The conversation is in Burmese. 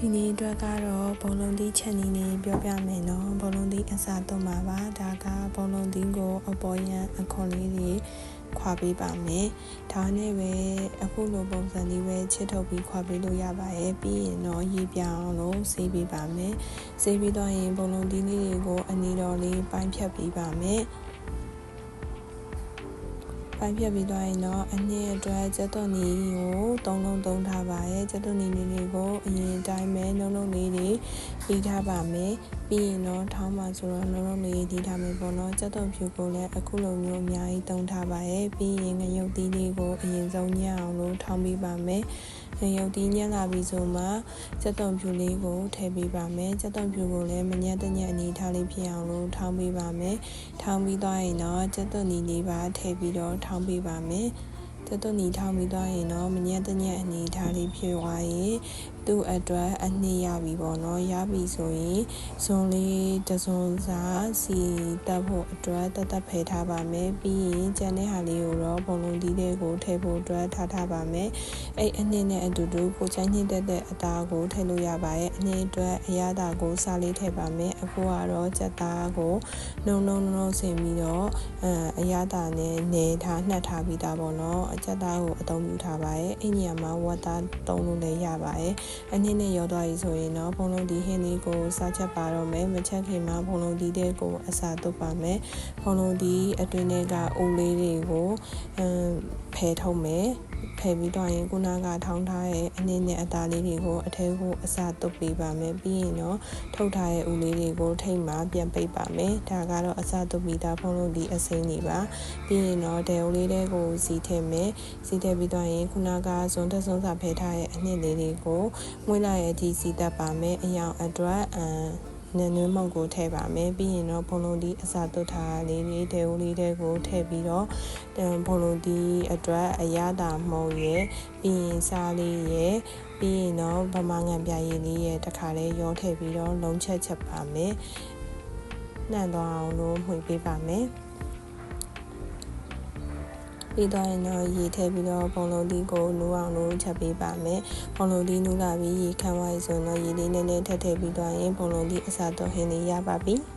ဒီနေ့အတွက်ကတော့ဘုံလုံးသီးချက်နီနေပြောပြမယ်နော်ဘုံလုံးသီးအစားသုံးပါပါဒါကဘုံလုံးသီးကိုအပေါ်ရန်အခွန်လေးတွေခွာပေးပါမယ်ဒါနဲ့ပဲအခုလိုပုံစံလေးပဲချစ်ထုတ်ပြီးခွာပေးလို့ရပါရဲ့ပြီးရင်တော့ရေပြောင်းလို့ဆေးပေးပါမယ်ဆေးပြီးတော့ရင်ဘုံလုံးသီးလေးတွေကိုအနီတော်လေးပိုင်းဖြတ်ပေးပါမယ် ပိုင်းဖြတ်ပြီးသွားရင်တော့အနှစ်အတွက်ကျက်သွန်နီကိုသုံးလုံးသုံးထားပါရဲ့ကျက်သွန်နီလေးတွေကိုအရင်တိုင်းပဲလုံးလုံးလေးတွေပြီးထားပါမယ်ပြီးရင်တော့ထောင်းပါဆိုတော့လုံးလုံးလေးဒီထားမယ်ပေါ့နော်ကျက်သွန်ဖြူကိုလည်းအခုလိုမျိုးအများကြီးသုံးထားပါရဲ့ပြီးရင်ငရုတ်သီးလေးကိုအရင်ဆုံးညံ့အောင်လို့ထောင်းပေးပါမယ် ရုပ်တီးညက်လာပြီဆိုမှစက်သွန်ဖြူလေးကိုထည့်ပေးပါမယ်စက်သွန်ဖြူကိုလည်းမညက်တညက်အနေထားလေးဖြစ်အောင်လို့ထောင်းပေးပါမယ်ထောင်းပြီးသွားရင်တော့စက်သွန်နီလေးပါထည့်ပြီးတော့ထောင်းပေးပါမယ် တသွနီထောင်းပြီးသွားရင်တော့မညက်တညက်အနေထားလေးဖြစ်သွားရင်သူ့အတွက်အနှစ်ရပြီပေါ့နော်ရပြီဆိုရင်ဇွန်လေးတဇွန်စာစီတက်ဖို့အတွက်တသက်ဖယ်ထားပါမယ်ပြီးရင်ကျန်တဲ့ဟာလေးကိုတော့ဘုံလုံးဒီလေးကိုထည့်ဖို့အတွက်ထားထားပါမယ်အဲ့အနှစ်နဲ့အတူတူကိုချိုင်းညှိတက်တဲ့အသားကိုထည့်လို့ရပါရဲ့အနှစ်အတွက်အရသာကိုစားလေးထည့်ပါမယ်အခုကတော့ကြက်သားကိုနှုံနှုံနှုံဆင်ပြီးတော့အအရသာနဲ့နေထားနှက်ထားပြီးသားပေါ့နော်အကြက်သားကိုအသုံးပြုထားပါရဲ့အဲ့ညမှာဝတ်သားသုံးလို့လည်းရပါရဲ့အနည်းနဲ့ရောသွားပြီဆိုရင်တော့ဘုံလုံးဒီဟင်းလေးကိုစားချက်ပါတော့မယ်မချက်ခင်မှာဘုံလုံးဒီတဲ့ကိုအစာတုပ်ပါမယ်ဘုံလုံးဒီအတွင်းထဲကအိုးလေးတွေကိုအမ်ဖယ်ထုတ်မယ် ဖယ်ပြီးတော့ရင်ခုနကထောင်းထားတဲ့အနည်းနဲ့အသားလေးတွေကိုအထဲကိုအစာတုပ်ပေးပါမယ်ပြီးရင်တော့ထုတ်ထားတဲ့ဦးလေးတွေကိုထိတ်မှပြန်ပိတ်ပါမယ်ဒါကတော့အစာတုပ်ပြီးသားဖုံးလို့ဒီအစိမ်းတွေပါပြီးရင်တော့ဒဲဦးလေးတွေကိုစီထည့်မယ်စီထည့်ပြီးတော့ရင်ခုနကဇွန်တက်ဇွန်စာဖယ်ထားတဲ့အနှစ်လေးတွေကိုမွေးလာရဲ့အကြီးစီတက်ပါမယ်အယောင်အတွက်အမ် နနွေးမုတ်ကိုထည့်ပါမယ်ပြီးရင်တော့ဘုံလုံးဒီအစာတုတ်ထားလေးလေးတဲဦးလေးတဲကိုထည့်ပြီးတော့ဘုံလုံးဒီအတွက်အရသာမှုံရဲ့ပြီးရင်စားလေးရဲ့ပြီးရင်တော့ဗမာငံပြရည်လေးရဲ့တခါလေးရောထည့်ပြီးတော့လုံးချက်ချက်ပါမယ်နှံ့သွားအောင်လို့မှွေပေးပါမယ် ပြီးတော့ရင်တော့ရေထည့်ပြီးတော့ပုံလုံးဒီကိုနူးအောင်လို့ချက်ပေးပါမယ်ပုံလုံးဒီနူးလာပြီးရေခမ်းသွားပြီဆိုတော့ရေလေးနည်းနည်းထည့်ထည့်ပြီးတော့ရင်ပုံလုံးဒီအစားတော့ဟင်းလေးရပါပြီ။